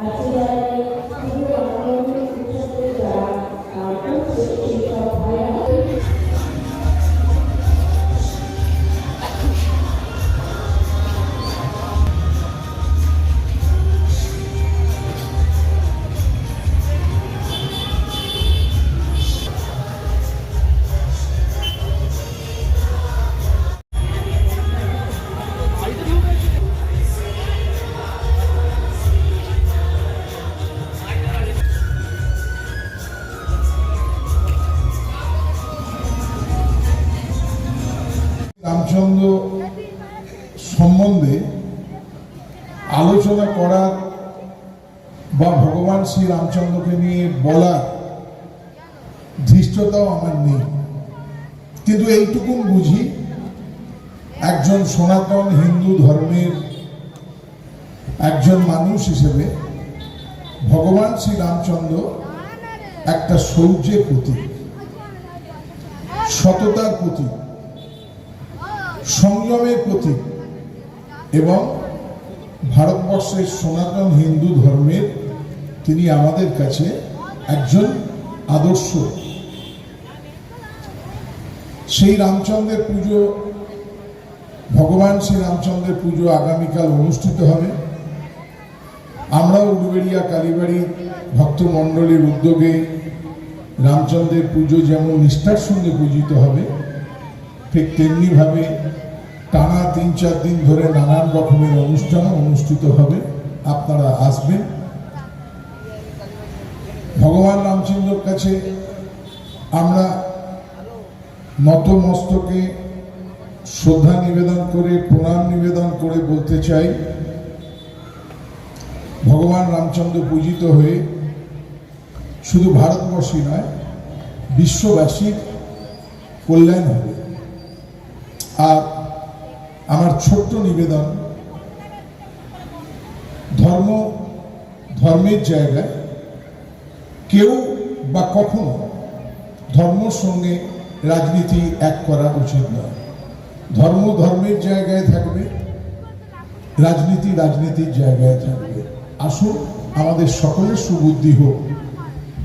আজকে যারা শিক্ষক শিক্ষক রামচন্দ্র সম্বন্ধে আলোচনা করার বা ভগবান শ্রী রামচন্দ্রকে নিয়ে বলার ধৃষ্টতাও আমার নেই। কিন্তু এইটুকুন বুঝি, একজন সনাতন হিন্দু ধর্মের একজন মানুষ হিসেবে ভগবান শ্রী রামচন্দ্র একটা শৌর্যের প্রতীক, সততার প্রতীক। সংযমের প্রতীক এবং ভারতবর্ষের সনাতন হিন্দু ধর্মের তিনি আমাদের কাছে একজন আদর্শ। সেই রামচন্দ্রের পুজো, ভগবান শ্রী রামচন্দ্রের পুজো আগামীকাল অনুষ্ঠিত হবে। আমরা উলুবেড়িয়া কালীবাড়ি ভক্তমণ্ডলীর উদ্যোগে রামচন্দ্রের পুজো যেমন নিষ্ঠার সঙ্গে পূজিত হবে ঠিক তেমনিভাবে টানা তিন, চার দিন ধরে নানান রকমের অনুষ্ঠান অনুষ্ঠিত হবে। আপনারা আসবেন। ভগবান রামচন্দ্রর কাছে আমরা নতমস্তকে শ্রদ্ধা নিবেদন করে, প্রণাম নিবেদন করে বলতে চাই, ভগবান রামচন্দ্র পূজিত হয়ে শুধু ভারতবর্ষী নয়, বিশ্ববাসীর কল্যাণ হবে। আর আমার ছোট্ট নিবেদন, ধর্ম, ধর্মের জায়গায় কেউ বা কখনো ধর্মর সঙ্গে রাজনীতি এক করা উচিত নয়। ধর্ম ধর্মের জায়গায় থাকবে, রাজনীতি রাজনীতির জায়গায় থাকবে। আসুন, আমাদের সকলের সুবুদ্ধি হোক।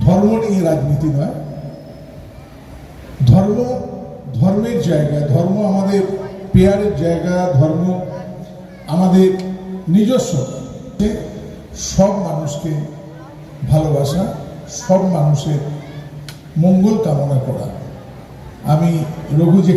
ধর্ম নিয়ে রাজনীতি নয়। ধর্ম ধর্মের জায়গা, ধর্ম আমাদের পেয়ারের জায়গা, ধর্ম আমাদের নিজস্ব। সব মানুষকে ভালোবাসা, সব মানুষের মঙ্গল কামনা করা। আমি রঘু যেখানে